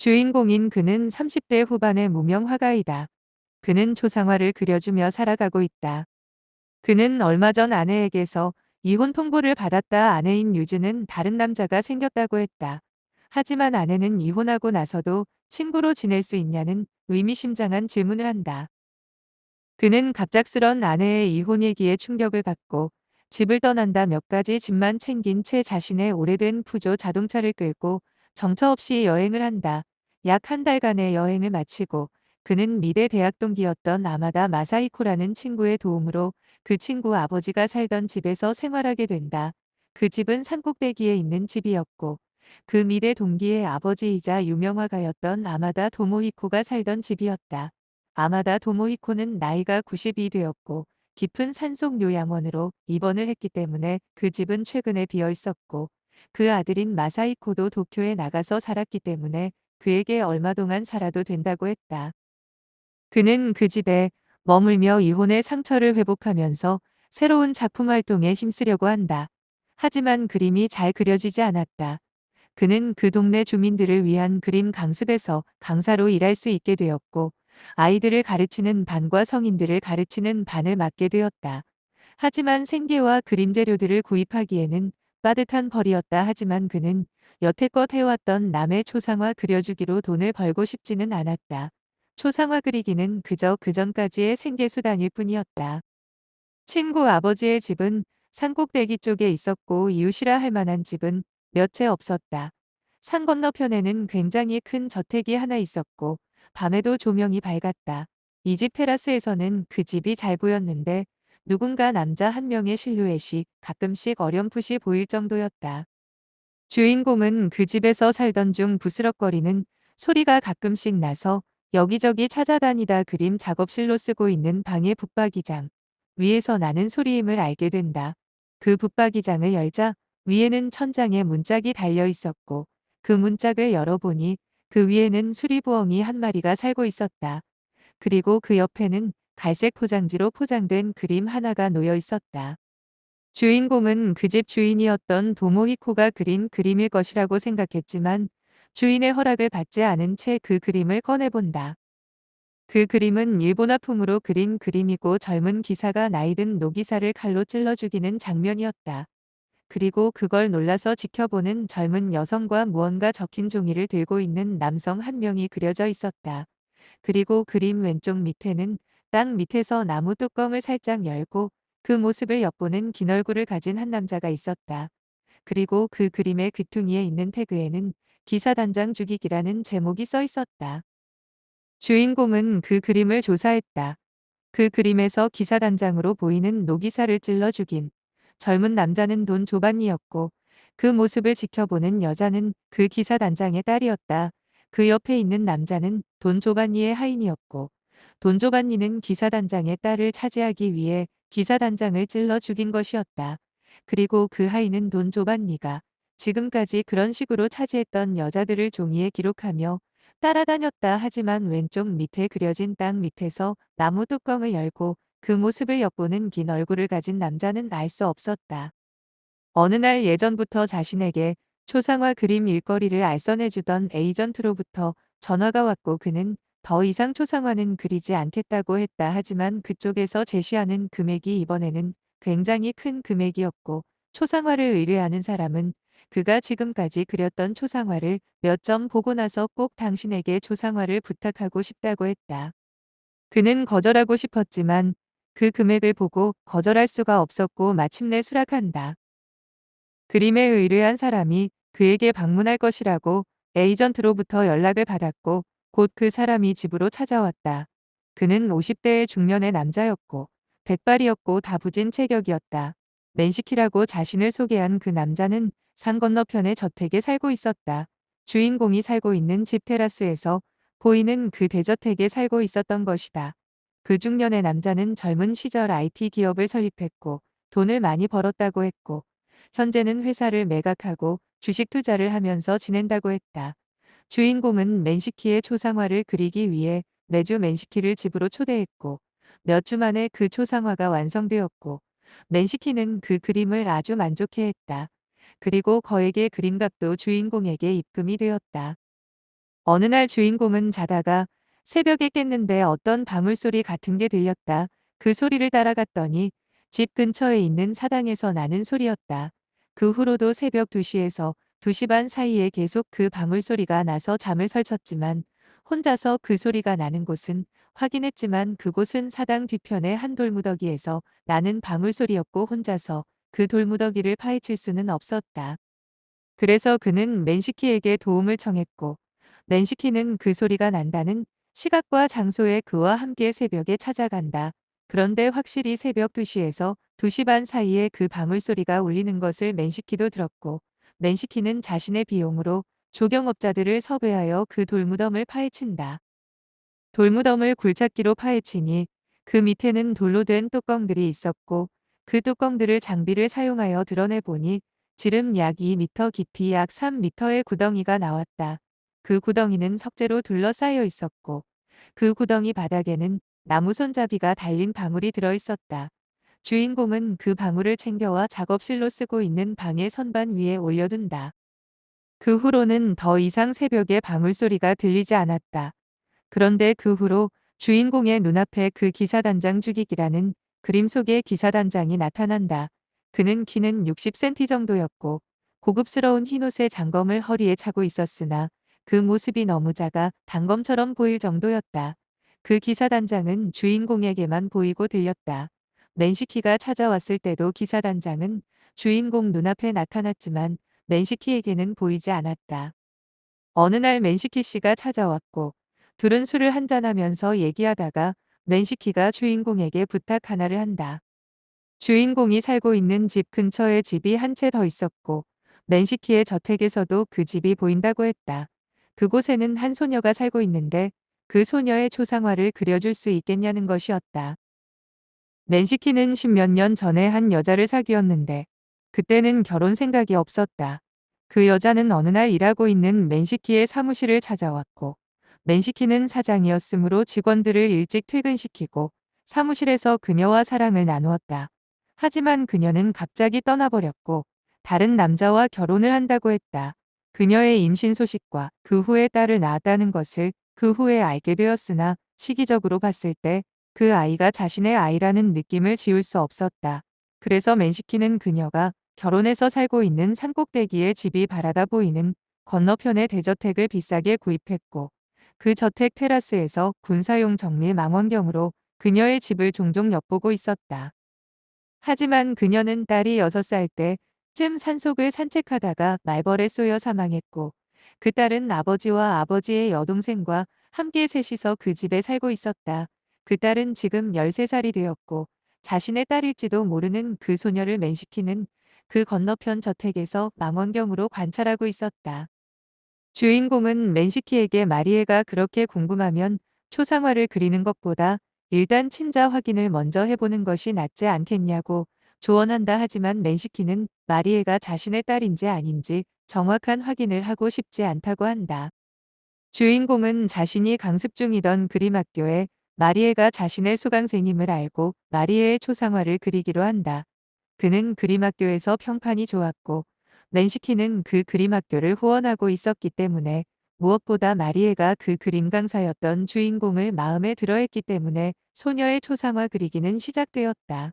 주인공인 그는 30대 후반의 무명 화가이다. 그는 초상화를 그려주며 살아가고 있다. 그는 얼마 전 아내에게서 이혼 통보를 받았다 아내인 유즈는 다른 남자가 생겼다고 했다. 하지만 아내는 이혼하고 나서도 친구로 지낼 수 있냐는 의미심장한 질문을 한다. 그는 갑작스런 아내의 이혼 얘기에 충격을 받고 집을 떠난다 몇 가지 집만 챙긴 채 자신의 오래된 푸조 자동차를 끌고 정처 없이 여행을 한다. 약 한 달간의 여행을 마치고 그는 미대 대학 동기였던 아마다 마사이코라는 친구의 도움으로 그 친구 아버지가 살던 집에서 생활하게 된다. 그 집은 산꼭대기에 있는 집이었고 그 미대 동기의 아버지이자 유명화가였던 아마다 도모히코가 살던 집이었다. 아마다 도모히코는 나이가 90이 되었고 깊은 산속 요양원으로 입원을 했기 때문에 그 집은 최근에 비어 있었고 그 아들인 마사이코도 도쿄에 나가서 살았기 때문에 그에게 얼마 동안 살아도 된다고 했다. 그는 그 집에 머물며 이혼의 상처를 회복하면서 새로운 작품 활동에 힘쓰려고 한다. 하지만 그림이 잘 그려지지 않았다. 그는 그 동네 주민들을 위한 그림 강습에서 강사로 일할 수 있게 되었고 아이들을 가르치는 반과 성인들을 가르치는 반을 맡게 되었다. 하지만 생계와 그림 재료들을 구입하기에는 빠듯한 벌이었다. 하지만 그는 여태껏 해왔던 남의 초상화 그려주기로 돈을 벌고 싶지는 않았다. 초상화 그리기는 그저 그전까지의 생계수단일 뿐이었다. 친구 아버지의 집은 산꼭대기 쪽에 있었고 이웃이라 할 만한 집은 몇 채 없었다. 산 건너편에는 굉장히 큰 저택이 하나 있었고 밤에도 조명이 밝았다. 이 집 테라스에서는 그 집이 잘 보였는데 누군가 남자 한 명의 실루엣이 가끔씩 어렴풋이 보일 정도였다. 주인공은 그 집에서 살던 중 부스럭거리는 소리가 가끔씩 나서 여기저기 찾아다니다 그림 작업실로 쓰고 있는 방의 붙박이장 위에서 나는 소리임을 알게 된다. 그 붙박이장을 열자 위에는 천장에 문짝이 달려 있었고 그 문짝을 열어보니 그 위에는 수리부엉이 한 마리가 살고 있었다. 그리고 그 옆에는 갈색 포장지로 포장된 그림 하나가 놓여 있었다. 주인공은 그 집 주인이었던 도모히코가 그린 그림일 것이라고 생각했지만 주인의 허락을 받지 않은 채 그 그림을 꺼내본다. 그 그림은 일본화풍으로 그린 그림이고 젊은 기사가 나이든 노기사를 칼로 찔러 죽이는 장면이었다. 그리고 그걸 놀라서 지켜보는 젊은 여성과 무언가 적힌 종이를 들고 있는 남성 한 명이 그려져 있었다. 그리고 그림 왼쪽 밑에는 땅 밑에서 나무 뚜껑을 살짝 열고 그 모습을 엿보는 긴 얼굴을 가진 한 남자가 있었다. 그리고 그 그림의 귀퉁이에 있는 태그에는 기사단장 죽이기라는 제목이 써 있었다. 주인공은 그 그림을 조사했다. 그 그림에서 기사단장으로 보이는 노기사를 찔러 죽인 젊은 남자는 돈 조반니였고 그 모습을 지켜보는 여자는 그 기사단장의 딸이었다. 그 옆에 있는 남자는 돈 조반니의 하인이었고 돈 조반니는 기사단장의 딸을 차지하기 위해 기사 단장을 찔러 죽인 것이었다. 그리고 그 하인은 돈 조반니가 지금까지 그런 식으로 차지했던 여자들을 종이에 기록하며 따라다녔다 하지만 왼쪽 밑에 그려진 땅 밑에서 나무 뚜껑을 열고 그 모습을 엿보는 긴 얼굴을 가진 남자는 알 수 없었다. 어느 날 예전부터 자신에게 초상화 그림 일거리를 알선해주던 에이전트로부터 전화가 왔고 그는 더 이상 초상화는 그리지 않겠다고 했다 하지만 그쪽에서 제시하는 금액이 이번에는 굉장히 큰 금액이었고 초상화를 의뢰하는 사람은 그가 지금까지 그렸던 초상화를 몇 점 보고 나서 꼭 당신에게 초상화를 부탁하고 싶다고 했다. 그는 거절하고 싶었지만 그 금액을 보고 거절할 수가 없었고 마침내 수락한다. 그림에 의뢰한 사람이 그에게 방문할 것이라고 에이전트로부터 연락을 받았고 곧 그 사람이 집으로 찾아왔다. 그는 50대의 중년의 남자였고 백발이었고 다부진 체격이었다. 맨시키라고 자신을 소개한 그 남자는 산 건너편의 저택에 살고 있었다. 주인공이 살고 있는 집 테라스에서 보이는 그 대저택에 살고 있었던 것이다. 그 중년의 남자는 젊은 시절 IT 기업을 설립했고 돈을 많이 벌었다고 했고 현재는 회사를 매각하고 주식 투자를 하면서 지낸다고 했다. 주인공은 맨시키의 초상화를 그리기 위해 매주 맨시키를 집으로 초대했고 몇 주 만에 그 초상화가 완성되었고 맨시키는 그 그림을 아주 만족해했다. 그리고 거액의 그림값도 주인공에게 입금이 되었다. 어느 날 주인공은 자다가 새벽에 깼는데 어떤 방울소리 같은 게 들렸다. 그 소리를 따라갔더니 집 근처에 있는 사당에서 나는 소리였다. 그 후로도 새벽 2시에서 2시 반 사이에 계속 그 방울소리가 나서 잠을 설쳤지만 혼자서 그 소리가 나는 곳은 확인했지만 그곳은 사당 뒤편의 한 돌무더기에서 나는 방울소리였고 혼자서 그 돌무더기를 파헤칠 수는 없었다. 그래서 그는 맨시키에게 도움을 청했고 맨시키는 그 소리가 난다는 시각과 장소에 그와 함께 새벽에 찾아간다. 그런데 확실히 새벽 2시에서 2시 반 사이에 그 방울소리가 울리는 것을 맨시키도 들었고 맨시키는 자신의 비용으로 조경업자들을 섭외하여 그 돌무덤을 파헤친다. 돌무덤을 굴착기로 파헤치니 그 밑에는 돌로 된 뚜껑들이 있었고 그 뚜껑들을 장비를 사용하여 드러내 보니 지름 약 2m 깊이 약 3m의 구덩이가 나왔다. 그 구덩이는 석재로 둘러싸여 있었고 그 구덩이 바닥에는 나무 손잡이가 달린 방울이 들어 있었다. 주인공은 그 방울을 챙겨와 작업실로 쓰고 있는 방의 선반 위에 올려둔다. 그 후로는 더 이상 새벽에 방울 소리가 들리지 않았다. 그런데 그 후로 주인공의 눈앞에 그 기사단장 죽이기라는 그림 속의 기사단장이 나타난다. 그는 키는 60cm 정도였고 고급스러운 흰옷에 장검을 허리에 차고 있었으나 그 모습이 너무 작아 단검처럼 보일 정도였다. 그 기사단장은 주인공에게만 보이고 들렸다. 맨시키가 찾아왔을 때도 기사단장은 주인공 눈앞에 나타났지만 맨시키에게는 보이지 않았다. 어느 날 맨시키 씨가 찾아왔고 둘은 술을 한잔하면서 얘기하다가 맨시키가 주인공에게 부탁 하나를 한다. 주인공이 살고 있는 집 근처에 집이 한 채 더 있었고 맨시키의 저택에서도 그 집이 보인다고 했다. 그곳에는 한 소녀가 살고 있는데 그 소녀의 초상화를 그려줄 수 있겠냐는 것이었다. 맨시키는 십몇 년 전에 한 여자를 사귀었는데 그때는 결혼 생각이 없었다. 그 여자는 어느 날 일하고 있는 맨시키의 사무실을 찾아왔고 맨시키는 사장이었으므로 직원들을 일찍 퇴근시키고 사무실에서 그녀와 사랑을 나누었다. 하지만 그녀는 갑자기 떠나버렸고 다른 남자와 결혼을 한다고 했다. 그녀의 임신 소식과 그 후에 딸을 낳았다는 것을 그 후에 알게 되었으나 시기적으로 봤을 때 그 아이가 자신의 아이라는 느낌을 지울 수 없었다. 그래서 맨시키는 그녀가 결혼해서 살고 있는 산꼭대기에 집이 바라다 보이는 건너편의 대저택을 비싸게 구입했고 그 저택 테라스에서 군사용 정밀 망원경으로 그녀의 집을 종종 엿보고 있었다. 하지만 그녀는 딸이 6살 때쯤 산속을 산책하다가 말벌에 쏘여 사망했고 그 딸은 아버지와 아버지의 여동생과 함께 셋이서 그 집에 살고 있었다. 그 딸은 지금 13살이 되었고 자신의 딸일지도 모르는 그 소녀를 맨시키는 그 건너편 저택에서 망원경으로 관찰하고 있었다. 주인공은 맨시키에게 마리에가 그렇게 궁금하면 초상화를 그리는 것보다 일단 친자 확인을 먼저 해보는 것이 낫지 않겠냐고 조언한다 하지만 맨시키는 마리에가 자신의 딸인지 아닌지 정확한 확인을 하고 싶지 않다고 한다. 주인공은 자신이 강습 중이던 그림 학교에 마리에가 자신의 수강생임을 알고 마리에의 초상화를 그리기로 한다. 그는 그림학교에서 평판이 좋았고 맨시키는 그 그림학교를 후원하고 있었기 때문에 무엇보다 마리에가 그 그림 강사였던 주인공을 마음에 들어했기 때문에 소녀의 초상화 그리기는 시작되었다.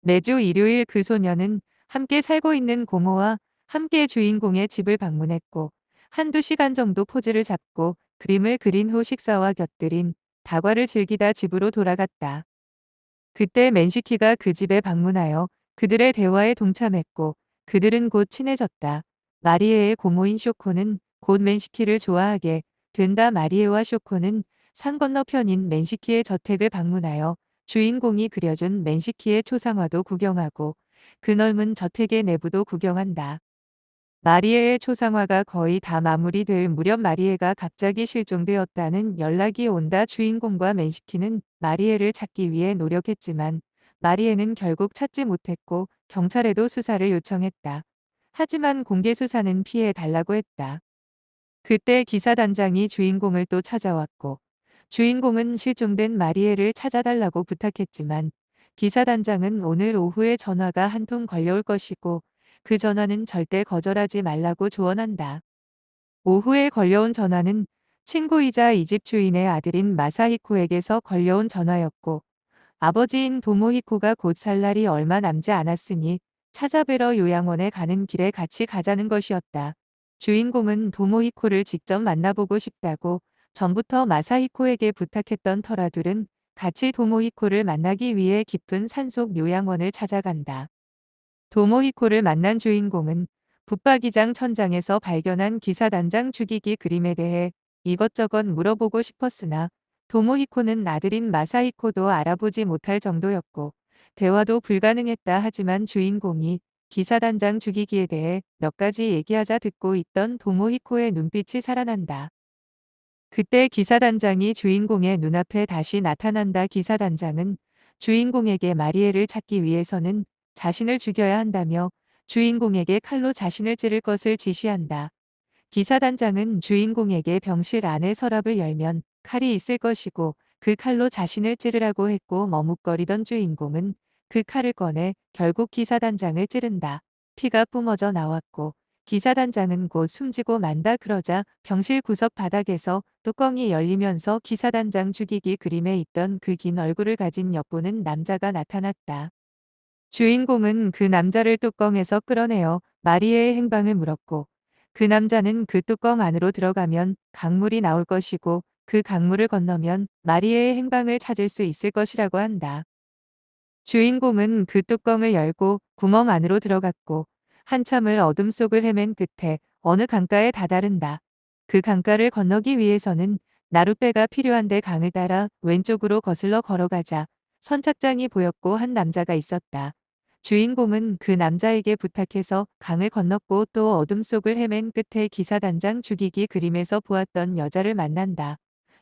매주 일요일 그 소녀는 함께 살고 있는 고모와 함께 주인공의 집을 방문했고 한두 시간 정도 포즈를 잡고 그림을 그린 후 식사와 곁들인 다과를 즐기다 집으로 돌아갔다. 그때 맨시키가 그 집에 방문하여 그들의 대화에 동참했고 그들은 곧 친해졌다. 마리에의 고모인 쇼코는 곧 맨시키를 좋아하게 된다. 마리에와 쇼코는 산 건너편인 맨시키의 저택을 방문하여 주인공이 그려준 맨시키의 초상화도 구경하고 그 넓은 저택의 내부도 구경한다. 마리에의 초상화가 거의 다 마무리될 무렵 마리에가 갑자기 실종되었다는 연락이 온다 주인공과 맨시키는 마리에를 찾기 위해 노력했지만 마리에는 결국 찾지 못했고 경찰에도 수사를 요청했다. 하지만 공개 수사는 피해 달라고 했다. 그때 기사단장이 주인공을 또 찾아왔고 주인공은 실종된 마리에를 찾아달라고 부탁했지만 기사단장은 오늘 오후에 전화가 한 통 걸려올 것이고 그 전화는 절대 거절하지 말라고 조언한다. 오후에 걸려온 전화는 친구이자 이 집 주인의 아들인 마사히코에게서 걸려온 전화였고 아버지인 도모히코가 곧 살 날이 얼마 남지 않았으니 찾아뵈러 요양원에 가는 길에 같이 가자는 것이었다. 주인공은 도모히코를 직접 만나보고 싶다고 전부터 마사히코에게 부탁했던 터라둘은 같이 도모히코를 만나기 위해 깊은 산속 요양원을 찾아간다. 도모히코를 만난 주인공은 붙박이장 천장에서 발견한 기사단장 죽이기 그림에 대해 이것저것 물어보고 싶었으나 도모히코는 아들인 마사히코도 알아보지 못할 정도였고 대화도 불가능했다 하지만 주인공이 기사단장 죽이기에 대해 몇 가지 얘기하자 듣고 있던 도모히코의 눈빛이 살아난다. 그때 기사단장이 주인공의 눈앞에 다시 나타난다. 기사단장은 주인공에게 마리에를 찾기 위해서는 자신을 죽여야 한다며 주인공에게 칼로 자신을 찌를 것을 지시한다. 기사단장은 주인공에게 병실 안에 서랍을 열면 칼이 있을 것이고 그 칼로 자신을 찌르라고 했고 머뭇거리던 주인공은 그 칼을 꺼내 결국 기사단장을 찌른다. 피가 뿜어져 나왔고 기사단장은 곧 숨지고 만다 그러자 병실 구석 바닥에서 뚜껑이 열리면서 기사단장 죽이기 그림에 있던 그 긴 얼굴을 가진 엿보는 남자가 나타났다. 주인공은 그 남자를 뚜껑에서 끌어내어 마리에의 행방을 물었고 그 남자는 그 뚜껑 안으로 들어가면 강물이 나올 것이고 그 강물을 건너면 마리에의 행방을 찾을 수 있을 것이라고 한다. 주인공은 그 뚜껑을 열고 구멍 안으로 들어갔고 한참을 어둠 속을 헤맨 끝에 어느 강가에 다다른다. 그 강가를 건너기 위해서는 나룻배가 필요한데 강을 따라 왼쪽으로 거슬러 걸어가자 선착장이 보였고 한 남자가 있었다. 주인공은 그 남자에게 부탁해서 강을 건넜고 또 어둠 속을 헤맨 끝에 기사단장 죽이기 그림에서 보았던 여자를 만난다.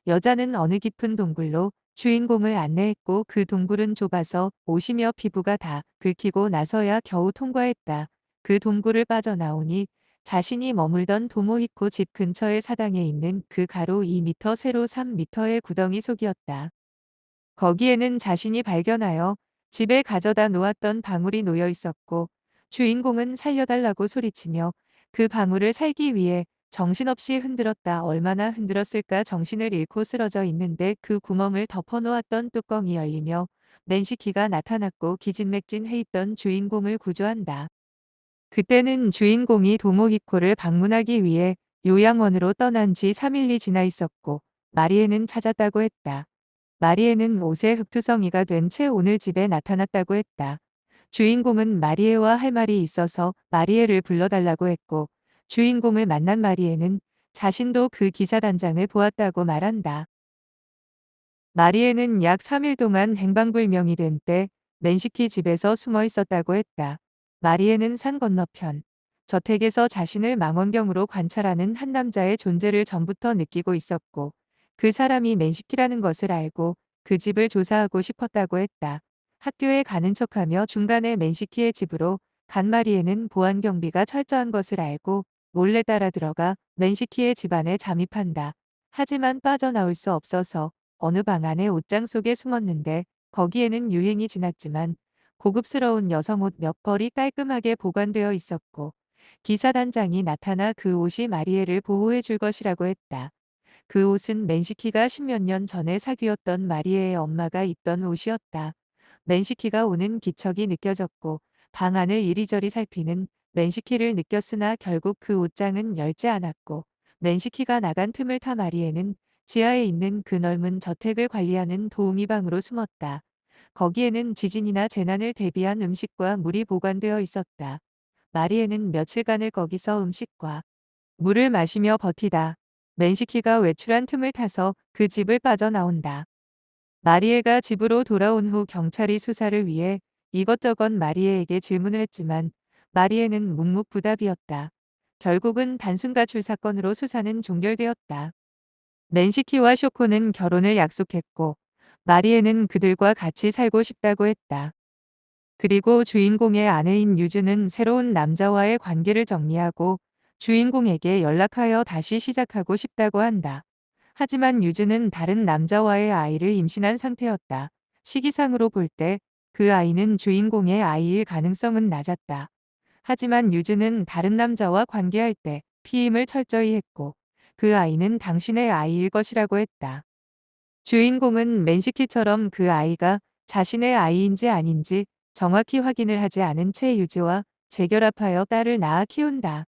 여자는 어느 깊은 동굴로 주인공을 안내했고 그 동굴은 좁아서 옷이며 피부가 다 긁히고 나서야 겨우 통과했다. 그 동굴을 빠져나오니 자신이 머물던 도모히코 집 근처의 사당에 있는 그 가로 2m 세로 3m의 구덩이 속이었다. 거기에는 자신이 발견하여 집에 가져다 놓았던 방울이 놓여 있었고 주인공은 살려달라고 소리치며 그 방울을 살기 위해 정신없이 흔들었다. 얼마나 흔들었을까 정신을 잃고 쓰러져 있는데 그 구멍을 덮어놓았던 뚜껑이 열리며 맨시키가 나타났고 기진맥진해 있던 주인공을 구조한다. 그때는 주인공이 도모히코를 방문하기 위해 요양원으로 떠난 지 3일이 지나 있었고 마리에는 찾았다고 했다. 마리에는 옷의 흑투성이가 된 채 오늘 집에 나타났다고 했다. 주인공은 마리에와 할 말이 있어서 마리에를 불러달라고 했고 주인공을 만난 마리에는 자신도 그 기사단장을 보았다고 말한다. 마리에는 약 3일 동안 행방불명이 된 때 맨시키 집에서 숨어 있었다고 했다. 마리에는 산 건너편 저택에서 자신을 망원경으로 관찰하는 한 남자의 존재를 전부터 느끼고 있었고 그 사람이 맨시키라는 것을 알고 그 집을 조사하고 싶었다고 했다. 학교에 가는 척하며 중간에 맨시키의 집으로 간 마리에는 보안 경비가 철저한 것을 알고 몰래 따라 들어가 맨시키의 집안에 잠입한다. 하지만 빠져나올 수 없어서 어느 방 안에 옷장 속에 숨었는데 거기에는 유행이 지났지만 고급스러운 여성 옷 몇 벌이 깔끔하게 보관되어 있었고 기사단장이 나타나 그 옷이 마리에를 보호해 줄 것이라고 했다. 그 옷은 맨시키가 십몇 년 전에 사귀었던 마리에의 엄마가 입던 옷이었다. 맨시키가 오는 기척이 느껴졌고 방 안을 이리저리 살피는 맨시키를 느꼈으나 결국 그 옷장은 열지 않았고 맨시키가 나간 틈을 타 마리에는 지하에 있는 그 넓은 저택을 관리하는 도우미 방으로 숨었다. 거기에는 지진이나 재난을 대비한 음식과 물이 보관되어 있었다. 마리에는 며칠간을 거기서 음식과 물을 마시며 버티다. 맨시키가 외출한 틈을 타서 그 집을 빠져나온다. 마리에가 집으로 돌아온 후 경찰이 수사를 위해 이것저것 마리에에게 질문을 했지만 마리에는 묵묵부답이었다. 결국은 단순 가출 사건으로 수사는 종결되었다. 맨시키와 쇼코는 결혼을 약속했고 마리에는 그들과 같이 살고 싶다고 했다. 그리고 주인공의 아내인 유주는 새로운 남자와의 관계를 정리하고 주인공에게 연락하여 다시 시작하고 싶다고 한다. 하지만 유주는 다른 남자와의 아이를 임신한 상태였다. 시기상으로 볼 때 그 아이는 주인공의 아이일 가능성은 낮았다. 하지만 유주는 다른 남자와 관계할 때 피임을 철저히 했고 그 아이는 당신의 아이일 것이라고 했다. 주인공은 맨시키처럼 그 아이가 자신의 아이인지 아닌지 정확히 확인을 하지 않은 채 유지와 재결합하여 딸을 낳아 키운다.